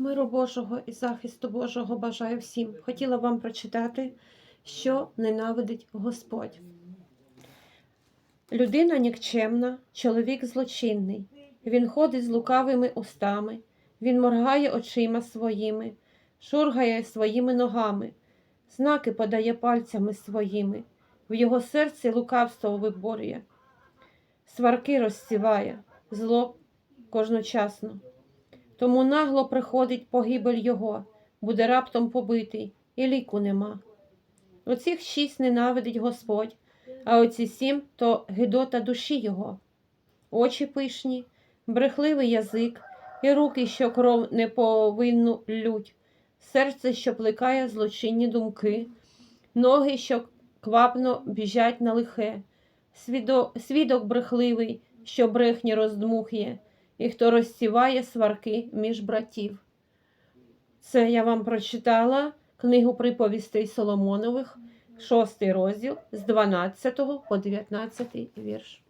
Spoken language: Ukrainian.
Миру Божого і захисту Божого бажаю всім. Хотіла вам прочитати, що ненавидить Господь. Людина нікчемна, чоловік злочинний. Він ходить з лукавими устами, він моргає очима своїми, шургає своїми ногами, знаки подає пальцями своїми, в його серці лукавство виборює, сварки розсіває, зло кожночасно. Тому нагло приходить погибель його, буде раптом побитий, і ліку нема. Оцих шість ненавидить Господь, а оці сім то гидота душі його. Очі пишні, брехливий язик, і руки, що кров не повинну лють, серце, що плекає злочинні думки, ноги, що квапно біжать на лихе, свідо, свідок брехливий, що брехні роздмухує, і хто розсіває сварки між братів. Це я вам прочитала книгу приповістей Соломонових, шостий розділ з 12 по 19 вірш.